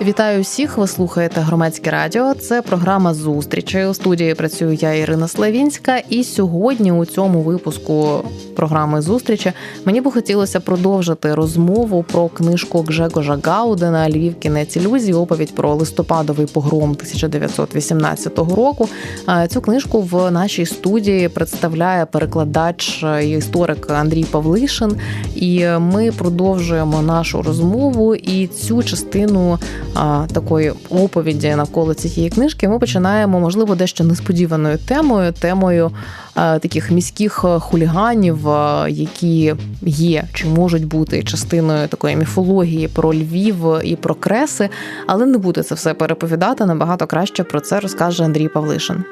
Вітаю всіх! Ви слухаєте громадське радіо. Це програма зустрічі. У студії працюю я Ірина Славінська. І сьогодні у цьому випуску програми зустрічі мені би хотілося продовжити розмову про книжку Гжегожа Гаудена Львів кінець ілюзії, оповідь про листопадовий погром 1918 року. Цю книжку в нашій студії представляє перекладач і історик Андрій Павлишин. І ми продовжуємо нашу розмову і цю частину такої оповіді навколо цієї книжки, ми починаємо, можливо, дещо несподіваною темою, темою таких міських хуліганів, які є чи можуть бути частиною такої міфології про Львів і про креси, але не буде це все переповідати. Набагато краще про це розкаже Андрій Павлишин.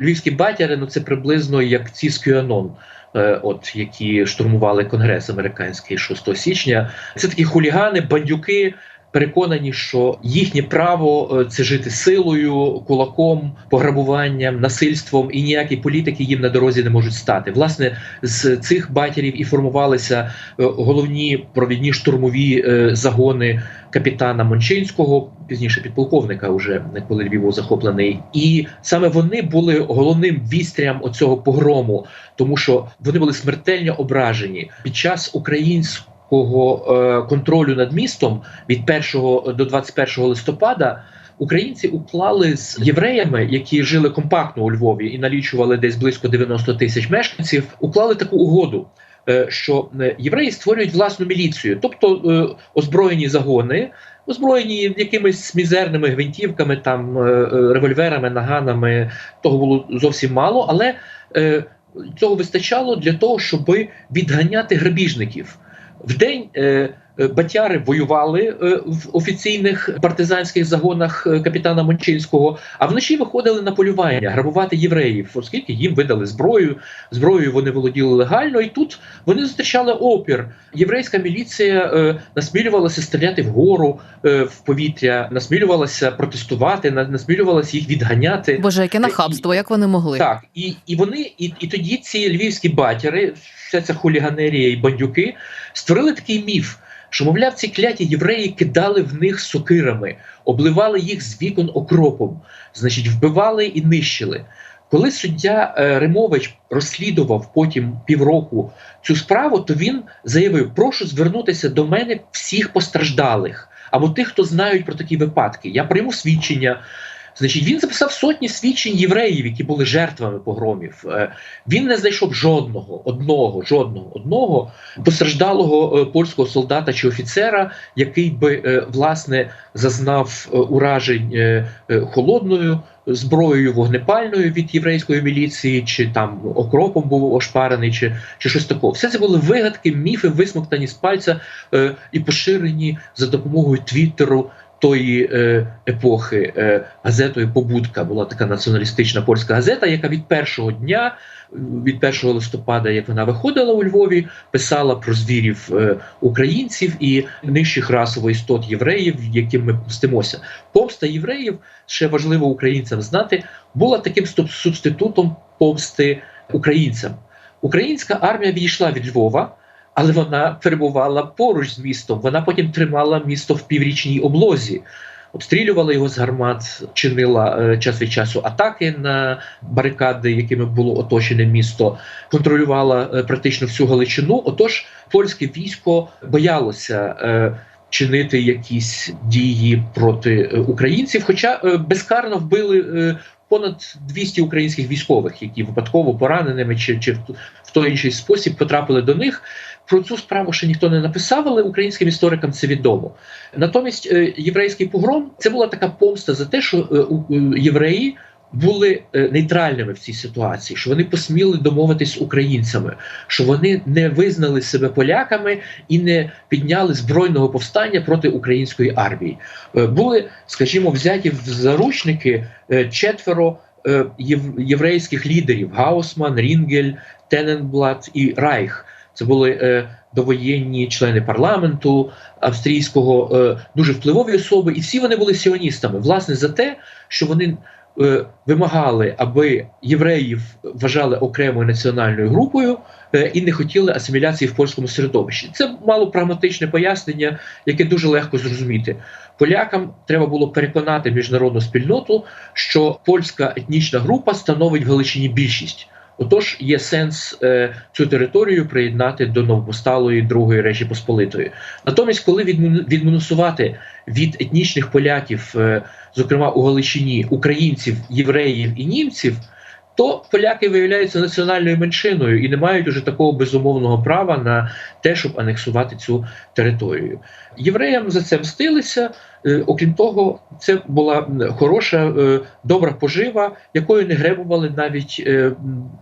Львівські батяри ну це приблизно як ці скюанон. Е, от які штурмували конгрес американський 6 січня, це такі хулігани, бандюки, переконані, що їхнє право е, це жити силою, кулаком, пограбуванням, насильством і ніякі політики їм на дорозі не можуть стати. Власне, з цих батьків і формувалися е, головні провідні штурмові е, загони капітана Мончинського, пізніше підполковника, уже коли Львів був захоплений, і саме вони були головним вістрям оцього погрому, тому що вони були смертельно ображені під час українського такого е, контролю над містом від 1 до 21 листопада. Українці уклали з євреями, які жили компактно у Львові і налічували десь близько 90 тисяч мешканців. Уклали таку угоду, е, що е, євреї створюють власну міліцію, тобто озброєні загони, озброєні якимись мізерними гвинтівками, там револьверами, наганами. Того було зовсім мало, але цього вистачало для того, щоб відганяти грабіжників. В день е, Е, батяри воювали е, в офіційних партизанських загонах капітана Мончинського, а вночі виходили на полювання грабувати євреїв, оскільки їм видали зброю. Зброєю вони володіли легально, і тут вони зустрічали опір. Єврейська міліція насмілювалася стріляти вгору в повітря, насмілювалася протестувати, насмілювалася їх відганяти. Боже, яке нахабство, як вони могли так, і і вони, і, і тоді ці львівські батяри, вся ця хуліганерія і бандюки створили такий міф що, мовляв, ці кляті євреї кидали в них сокирами, обливали їх з вікон окропом, значить, вбивали і нищили. Коли суддя е, Римович розслідував потім півроку цю справу, то він заявив: прошу звернутися до мене всіх постраждалих або тих, хто знають про такі випадки. Я прийму свідчення. Значить, він записав сотні свідчень євреїв, які були жертвами погромів. Е, він не знайшов жодного, одного, жодного одного постраждалого е, польського солдата чи офіцера, який би е, власне зазнав уражень холодною зброєю вогнепальною від єврейської міліції, чи там окропом був ошпарений, чи чи щось такого. Все це були вигадки, міфи, висмоктані з пальця і поширені за допомогою Твіттеру тої е, епохи е, газетою Побудка була така націоналістична польська газета, яка від першого дня, від 1 листопада, як вона виходила у Львові, писала про звірів е, українців і нижчих расових істот євреїв, яким ми помстимося. Помста євреїв ще важливо українцям знати, була таким субститутом помсти українцям. Українська армія відійшла від Львова але вона перебувала поруч з містом. Вона потім тримала місто в піврічній облозі. Обстрілювала його з гармат, чинила е, час від часу атаки на барикади, якими було оточене місто, контролювала е, практично всю Галичину. Отож, польське військо боялося е, чинити якісь дії проти українців, хоча безкарно вбили понад 200 українських військових, які випадково пораненими чи чи в той інший спосіб потрапили до них. Про цю справу ще ніхто не написав, але українським історикам це відомо. Натомість е, єврейський погром це була така помста за те, що е, євреї були е, нейтральними в цій ситуації, що вони посміли домовитись з українцями, що вони не визнали себе поляками і не підняли збройного повстання проти української армії. Були, скажімо, взяті в заручники четверо єврейських лідерів: Гаусман, Рінгель, Тененблат і Райх. Це були е, довоєнні члени парламенту австрійського, е, дуже впливові особи, і всі вони були сіоністами, власне, за те, що вони е, вимагали, аби євреїв вважали окремою національною групою е, і не хотіли асиміляції в польському середовищі. Це мало прагматичне пояснення, яке дуже легко зрозуміти. Полякам треба було переконати міжнародну спільноту, що польська етнічна група становить в Галичині більшість. Отож, є сенс е, цю територію приєднати до новопосталої Другої Речі Посполитої. Натомість, коли відміну- відмінусувати від етнічних поляків, е, зокрема у Галичині, українців, євреїв і німців, то поляки виявляються національною меншиною і не мають уже такого безумовного права на те, щоб анексувати цю територію. Євреям за це мстилися. Е, Окрім того, це була хороша, е, добра пожива, якою не гребували навіть е,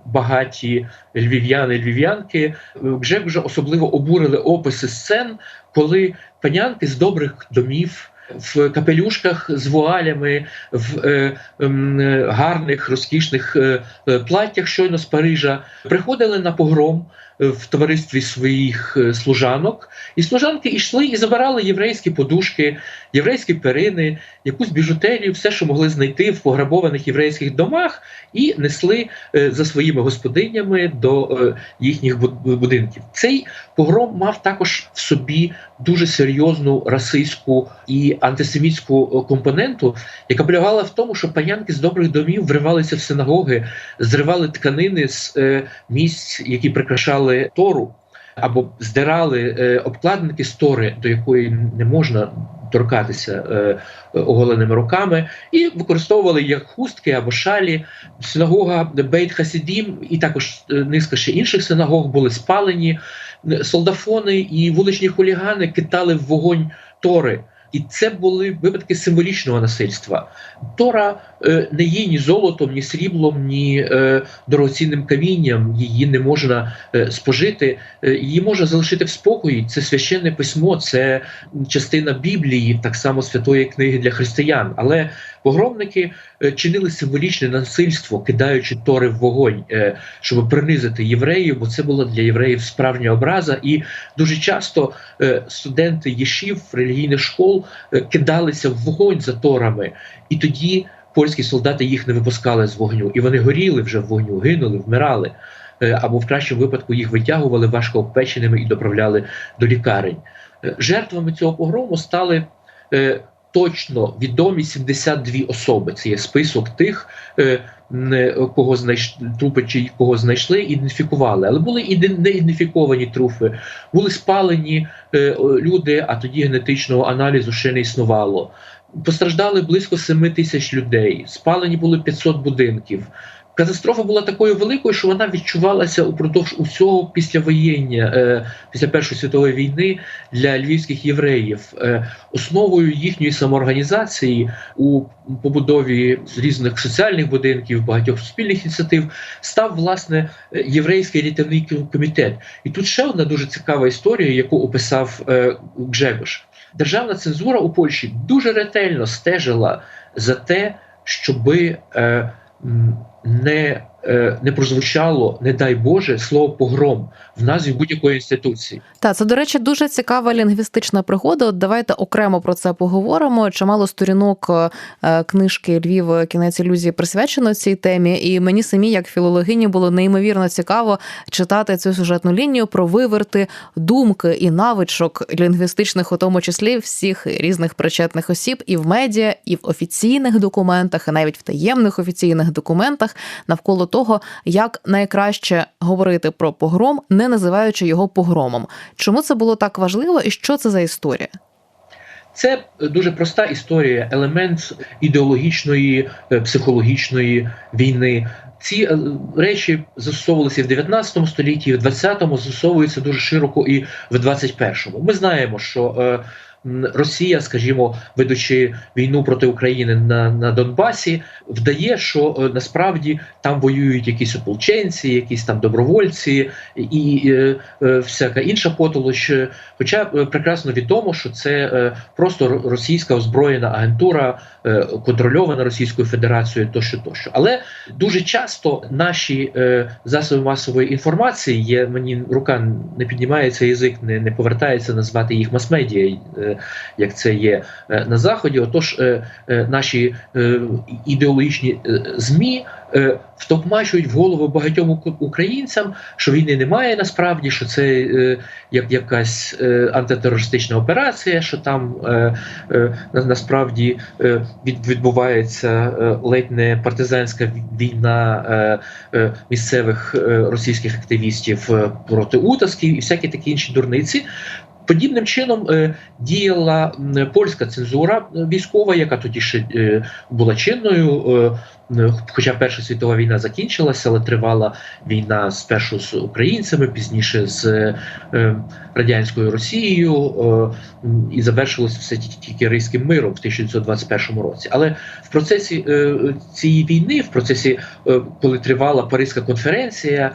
багаті львів'яни, львів'янки. Вже вже особливо обурили описи сцен, коли панянки з добрих домів. В капелюшках з вуалями, в е, ем, е, гарних розкішних е, е, платтях, щойно з Парижа, приходили на погром в товаристві своїх е, служанок, і служанки йшли і забирали єврейські подушки, єврейські перини, якусь біжутерію, все, що могли знайти в пограбованих єврейських домах, і несли е, за своїми господинями до е, їхніх будинків. Цей погром мав також в собі дуже серйозну расистську і антисемітську компоненту, яка полягала в тому, що панянки з добрих домів вривалися в синагоги, зривали тканини з місць, які прикрашали Тору, або здирали е, обкладинки з Тори, до якої не можна торкатися е, оголеними руками, і використовували як хустки або шалі. Синагога Бейт Хасідім і також е, низка ще інших синагог були спалені. Солдафони і вуличні хулігани кидали в вогонь Тори. І це були випадки символічного насильства. Тора не є ні золотом, ні сріблом, ні е, дорогоцінним камінням. Її не можна е, спожити, е, її можна залишити в спокої. Це священне письмо, це частина Біблії, так само святої книги для християн. Але погромники е, чинили символічне насильство, кидаючи тори в вогонь, е, щоб принизити євреїв, бо це була для євреїв справжня образа. І дуже часто е, студенти єшів, релігійних школ е, кидалися в вогонь за торами, і тоді польські солдати їх не випускали з вогню, і вони горіли вже в вогню, гинули, вмирали. Е, Або в кращому випадку їх витягували важко обпеченими і доправляли до лікарень. Е, Жертвами цього погрому стали е, точно відомі 72 особи. Це є список тих, е, не- кого знайшли трупи, чи кого знайшли, ідентифікували. Але були і не ідентифіковані труфи, були спалені е, люди, а тоді генетичного аналізу ще не існувало. Постраждали близько 7 тисяч людей, спалені були 500 будинків. Катастрофа була такою великою, що вона відчувалася упродовж усього післявоєння, е, після Першої світової війни для львівських євреїв. Е, основою їхньої самоорганізації у побудові різних соціальних будинків, багатьох суспільних ініціатив став власне е, єврейський рятівний комітет. І тут ще одна дуже цікава історія, яку описав е, Гжегош. Державна цензура у Польщі дуже ретельно стежила за те, щоби е, не, не прозвучало, не дай Боже, слово погром в назві будь-якої інституції. Та це, до речі, дуже цікава лінгвістична пригода. От давайте окремо про це поговоримо. Чимало сторінок е, книжки Львів кінець ілюзії присвячено цій темі. І мені самі, як філологині, було неймовірно цікаво читати цю сюжетну лінію про виверти думки і навичок лінгвістичних, у тому числі всіх різних причетних осіб, і в медіа, і в офіційних документах, і навіть в таємних офіційних документах навколо того, як найкраще говорити про погром, не називаючи його погромом. Чому це було так важливо, і що це за історія? Це дуже проста історія, елемент ідеологічної, е, психологічної війни. Ці е, речі застосовувалися в 19 столітті, в 20-му застосовуються дуже широко і в 21-му. Ми знаємо, що е, Росія, скажімо, ведучи війну проти України на, на Донбасі, вдає, що е, насправді там воюють якісь ополченці, якісь там добровольці і е, е, всяка інша потолоч. Хоча е, прекрасно відомо, що це е, просто російська озброєна агентура, е, контрольована Російською Федерацією, тощо тощо. Але дуже часто наші е, засоби масової інформації є. Мені рука не піднімається, язик не, не повертається назвати їх мас-медіа. Е, як це є е, на заході. Отож, е, наші ідеологічні змі втокмачують в голову багатьом українцям, що війни немає насправді, що це як якась антитерористична операція, що там насправді від, відбувається ледь не партизанська війна місцевих російських активістів проти утасків і всякі такі інші дурниці. Подібним чином е, діяла польська цензура е, військова, яка тоді ще е, була чинною. Е, Хоча Перша світова війна закінчилася, але тривала війна спершу з українцями, пізніше з е, радянською Росією, е, і завершилося все тільки Ризьким миром в 1921 році. Але в процесі е, цієї війни, в процесі, е, коли тривала Паризька конференція,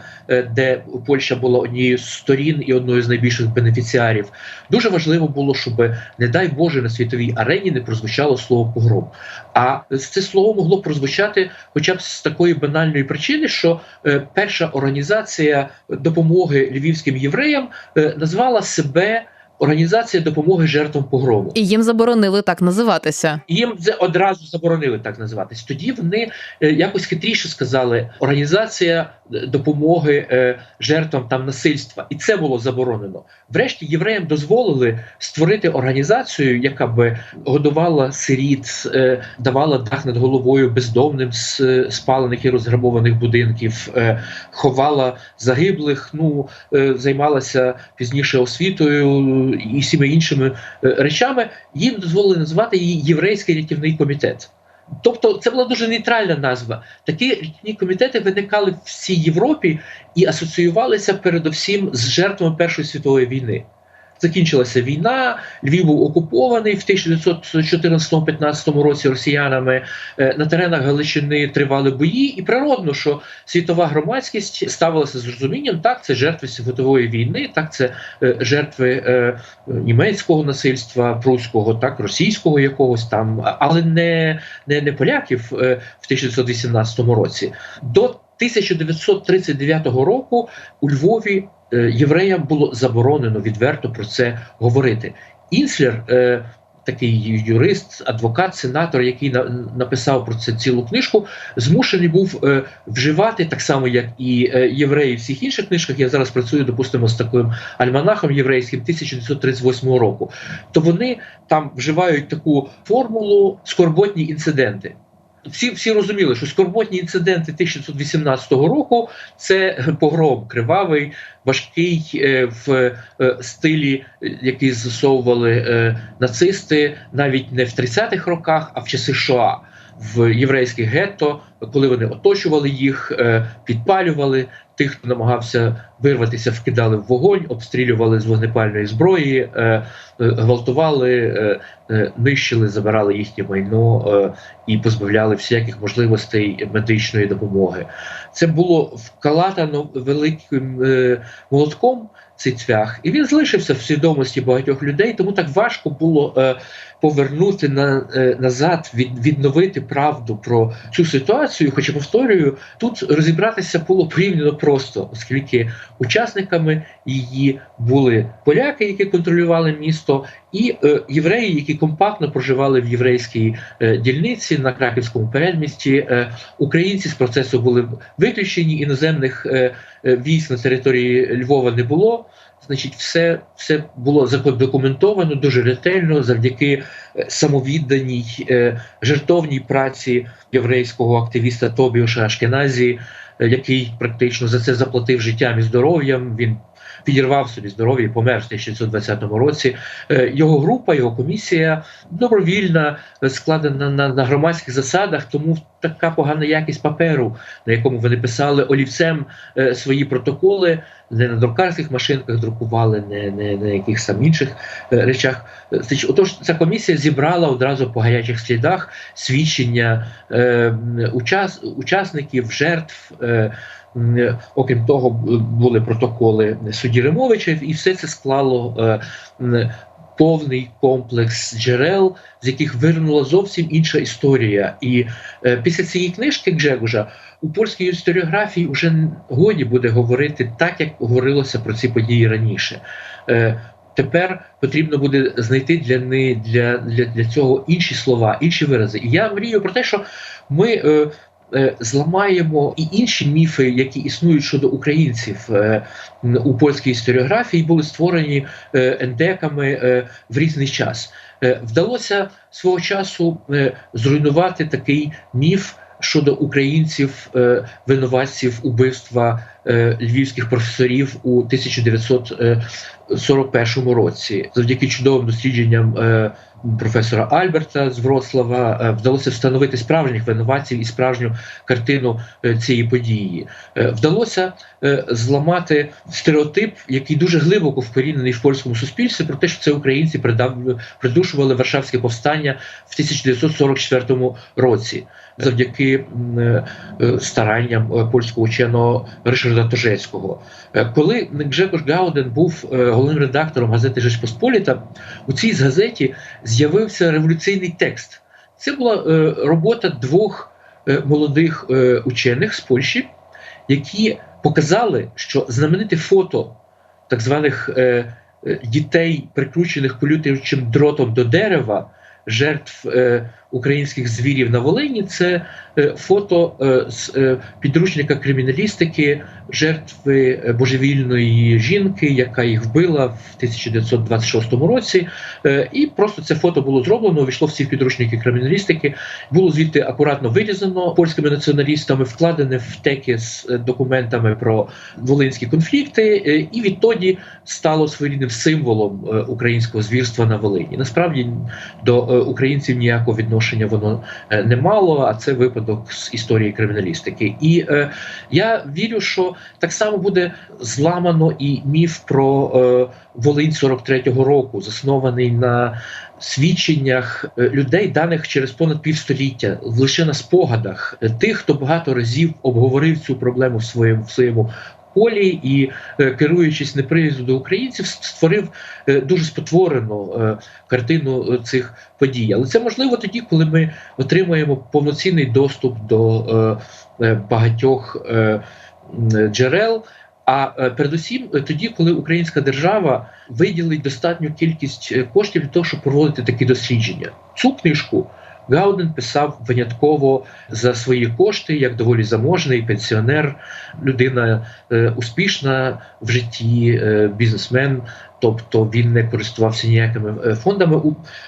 де Польща була однією з сторін і одною з найбільших бенефіціарів, дуже важливо було, щоб, не дай Боже, на світовій арені не прозвучало слово погром. А це слово могло прозвучати хоча б з такої банальної причини, що е, перша організація допомоги львівським євреям е, назвала себе Організація допомоги жертвам погрому. І їм заборонили так називатися. Їм це одразу заборонили так називатись. Тоді вони е, якось хитріше сказали організація е, допомоги е, жертвам там насильства, і це було заборонено. Врешті євреям дозволили створити організацію, яка би годувала сиріт, давала дах над головою бездомним з спалених і розграбованих будинків, ховала загиблих. Ну займалася пізніше освітою і всіма іншими е, речами. Їм дозволили називати її єврейський рятівний комітет. Тобто це була дуже нейтральна назва. Такі рятівні комітети виникали в всій Європі і асоціювалися передовсім з жертвами Першої світової війни. Закінчилася війна, Львів був окупований в 1914-15 році росіянами. Е, На теренах Галичини тривали бої, і природно, що світова громадськість ставилася з розумінням, так це жертви світової війни, так це е, жертви е, німецького насильства, пруського, так російського якогось там, але не, не, не поляків в 1918 році. До 1939 року у Львові євреям було заборонено відверто про це говорити. Інслер, е, такий юрист, адвокат, сенатор, який на, написав про це цілу книжку, змушений був е, вживати так само, як і е, євреї в всіх інших книжках. Я зараз працюю, допустимо, з таким альманахом єврейським 1938 року. То вони там вживають таку формулу скорботні інциденти. Всі, всі розуміли, що скорботні інциденти 1918 року це погром кривавий, важкий е, в е, стилі, е, який засовували е, нацисти навіть не в 30-х роках, а в часи Шоа. В єврейських гетто, коли вони оточували їх, е, підпалювали тих, хто намагався вирватися, вкидали в вогонь, обстрілювали з вогнепальної зброї, е, е, гвалтували, нищили, забирали їхнє майно і позбавляли всяких можливостей медичної допомоги. Це було вкалатано великим молотком. Цей цвях, і він залишився в свідомості багатьох людей, тому так важко було повернути на, е, назад, від, відновити правду про цю ситуацію. Хоча повторюю, тут розібратися було порівняно просто, оскільки учасниками її були поляки, які контролювали місто, і е, євреї, які компактно проживали в єврейській е, дільниці на краківському передмісті. Е, українці з процесу були виключені, іноземних е, е, військ на території Львова не було. Значить, все, все було задокументовано дуже ретельно завдяки е, самовідданій е, жертовній праці єврейського активіста Тобіоша Ашкеназі, е, який практично за це заплатив життям і здоров'ям. Він підірвав собі здоров'я і помер в 1920 році. Е, Його група, його комісія добровільна, е, складена на, на громадських засадах, тому така погана якість паперу, на якому вони писали олівцем е, свої протоколи, не на друкарських машинках друкували, не, на якихось там інших речах. Отож, ця комісія зібрала одразу по гарячих слідах свідчення е, учас, учасників, жертв. Е, Окрім того, були протоколи судді Римовича, і все це склало е, повний комплекс джерел, з яких вирнула зовсім інша історія. І е, після цієї книжки Гжегожа у польській історіографії вже годі буде говорити так, як говорилося про ці події раніше. Е, тепер потрібно буде знайти для не для, для, для цього інші слова, інші вирази. І я мрію про те, що ми. Е, е Зламаємо і інші міфи, які існують щодо українців е, у польській історіографії, були створені е, ендеками в різний час. Вдалося свого часу зруйнувати такий міф щодо українців, винуватців убивства львівських професорів у 1941 році, завдяки чудовим дослідженням професора Альберта з Вроцлава е, вдалося встановити справжніх винуватців і справжню картину е, цієї події. Е, вдалося зламати стереотип, який дуже глибоко вкорінений в польському суспільстві, про те, що це українці придушували Варшавське повстання в 1944 році. Завдяки старанням польського ученого Ришарда Тожецького. Коли Гжекош Гауден був головним редактором газети Посполіта, у цій газеті з'явився революційний текст. Це була е, робота двох е, молодих е, учених з Польщі, які показали, що знамените фото так званих е, е дітей, прикручених полютичим дротом до дерева, жертв е, українських звірів на Волині це е, фото е, з е, підручника криміналістики жертви божевільної жінки, яка їх вбила в 1926 році. І просто це фото було зроблено, увійшло всі підручники криміналістики, було звідти акуратно вирізано польськими націоналістами, вкладене в теки з документами про волинські конфлікти, і відтоді стало своєрідним символом українського звірства на Волині. Насправді до українців ніякого відношення відношення воно е, не мало, а це випадок з історії криміналістики. І е, я вірю, що так само буде зламано і міф про е, Волинь 43-го року, заснований на свідченнях е, людей, даних через понад півстоліття, лише на спогадах тих, хто багато разів обговорив цю проблему в своєму в своєму полі і е, керуючись неприязду до українців, створив е, дуже спотворену е, картину цих подій. Але це можливо тоді, коли ми отримаємо повноцінний доступ до багатьох джерел. А передусім, тоді, коли українська держава виділить достатню кількість коштів для того, щоб проводити такі дослідження, цю книжку. Гауден писав винятково за свої кошти, як доволі заможний пенсіонер, людина е, успішна в житті, е, бізнесмен, тобто він не користувався ніякими е, фондами.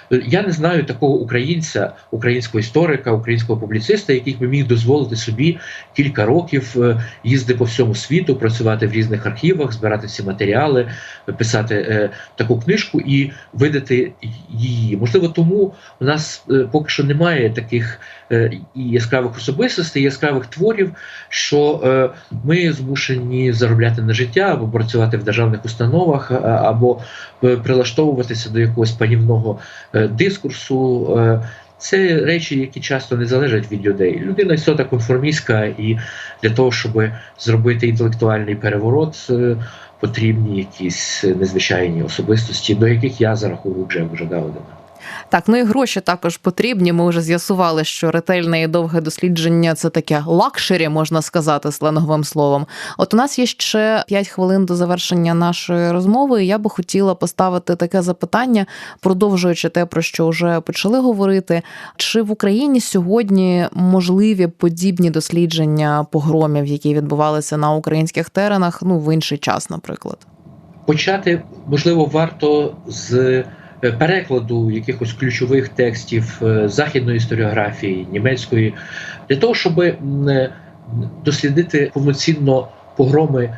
Я не знаю такого українця, українського історика, українського публіциста, який би міг дозволити собі кілька років е, їздити по всьому світу, працювати в різних архівах, збирати ці матеріали, писати е, таку книжку і видати її. Можливо, тому у нас поки що немає таких яскравих особистостей, яскравих творів, що ми змушені заробляти на життя або працювати в державних установах, або або е, прилаштовуватися до якогось панівного е, дискурсу. Е, це речі, які часто не залежать від людей. Людина істота конформістська, і для того, щоб зробити інтелектуальний переворот, потрібні якісь незвичайні особистості, до яких я зараховую вже Гаудена. Так, ну і гроші також потрібні. Ми вже з'ясували, що ретельне і довге дослідження це таке лакшері, можна сказати, сленговим словом. От у нас є ще 5 хвилин до завершення нашої розмови. і Я би хотіла поставити таке запитання, продовжуючи те, про що вже почали говорити. Чи в Україні сьогодні можливі подібні дослідження погромів, які відбувалися на українських теренах, ну в інший час, наприклад? Почати можливо варто з. Е, перекладу якихось ключових текстів е, західної історіографії, німецької, для того, щоб е, дослідити повноцінно погроми,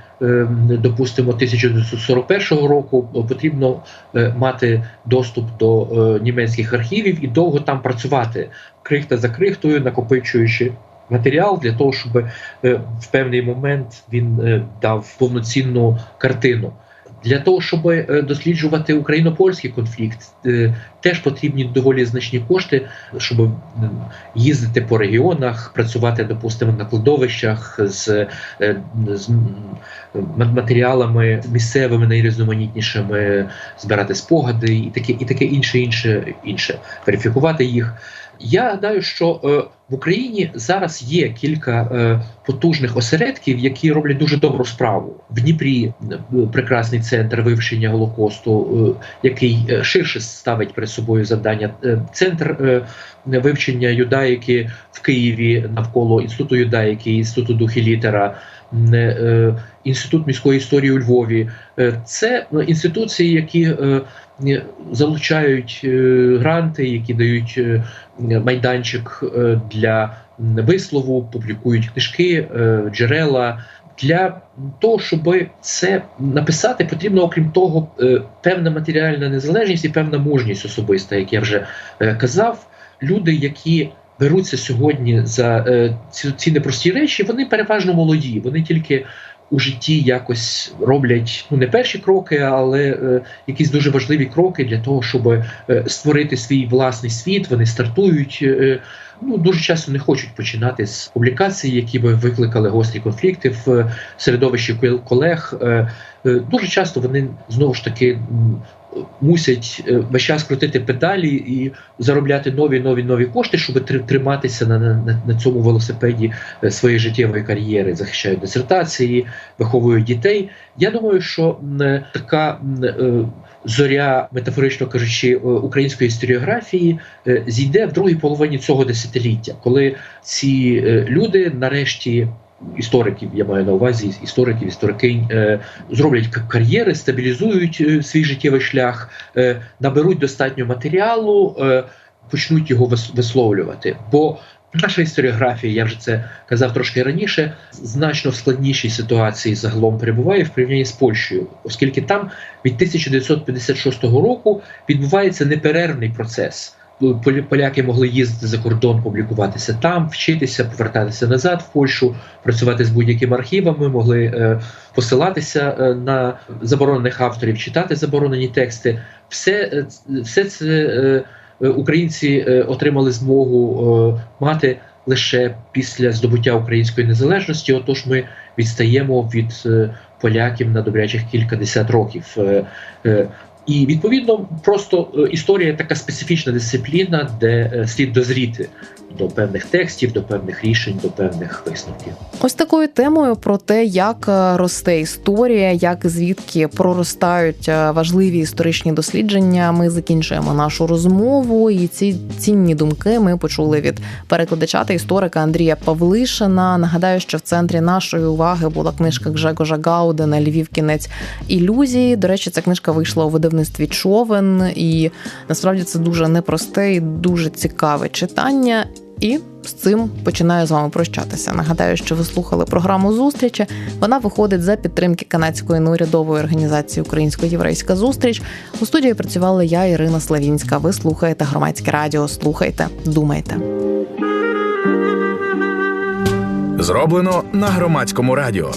допустимо, 1941 року, потрібно мати доступ до німецьких архівів і довго там працювати крихта за крихтою, накопичуючи. Матеріал для того, щоб в певний момент він дав повноцінну картину. Для того, щоб е, досліджувати україно-польський конфлікт, е, теж потрібні доволі значні кошти, щоб їздити по регіонах, працювати, допустимо, на кладовищах з е, з матеріалами місцевими найрізноманітнішими, збирати спогади і таке, і таке інше, інше, інше, верифікувати їх. Я гадаю, що е, в Україні зараз є кілька е, потужних осередків, які роблять дуже добру справу. В Дніпрі е, прекрасний центр вивчення Голокосту, е, який е, ширше ставить перед собою завдання. Е, Центр е, вивчення юдаїки в Києві навколо інституту юдаїки, інституту духі літера. м, е, Інститут міської історії у Львові Е, це ну, інституції, які е, залучають е, гранти, які дають майданчик для вислову, публікують книжки, джерела. Для того, щоб це написати, потрібно, окрім того, певна матеріальна незалежність і певна мужність особиста, як я вже казав. Люди, які беруться сьогодні за ці непрості речі, вони переважно молоді. Вони тільки у житті якось роблять ну не перші кроки, але е, якісь дуже важливі кроки для того, щоб е, створити свій власний світ. Вони стартують. Е, ну дуже часто не хочуть починати з публікацій, які би викликали гострі конфлікти в е, середовищі колег. Е, е, дуже часто вони знову ж таки. Мусять е, весь час крутити педалі і заробляти нові нові нові кошти, щоб триматися на, на, на цьому велосипеді е, своєї життєвої кар'єри, захищають дисертації, виховують дітей. Я думаю, що е, така зоря, метафорично кажучи, української історіографії зійде в другій половині цього десятиліття, коли ці люди нарешті. Істориків, я маю на увазі істориків, історикинь е, зроблять кар'єри, стабілізують е, свій життєвий шлях, е, наберуть достатньо матеріалу, е, почнуть його вис- висловлювати. Бо наша історіографія, я вже це казав трошки раніше, значно в складнішій ситуації загалом перебуває в порівнянні з Польщею, оскільки там від 1956 року відбувається неперервний процес. Поляки могли їздити за кордон, публікуватися там, вчитися, повертатися назад в Польщу, працювати з будь-якими архівами, могли е, посилатися е, на заборонених авторів, читати заборонені тексти. Все, е, все це е, е, українці е, отримали змогу е, мати лише після здобуття української незалежності. Отож, ми відстаємо від е, поляків на добрячих кількадесят років. Е, е, І відповідно, просто е, історія така специфічна дисципліна, де е, слід дозріти до певних текстів, до певних рішень, до певних висновків. Ось такою темою про те, як е, росте історія, як звідки проростають е, важливі історичні дослідження. Ми закінчуємо нашу розмову, і ці цінні думки ми почули від перекладача та історика Андрія Павлишина. Нагадаю, що в центрі нашої уваги була книжка Гжегожа Гаудена Львів кінець ілюзії. До речі, ця книжка вийшла у видавництві Човен, і насправді це дуже непросте і дуже цікаве читання. І з цим починаю з вами прощатися. Нагадаю, що ви слухали програму зустрічі. Вона виходить за підтримки канадської неурядової організації Українсько-Єврейська зустріч. У студії працювала я, Ірина Славінська. Ви слухаєте громадське радіо. Слухайте, думайте. Зроблено на громадському радіо.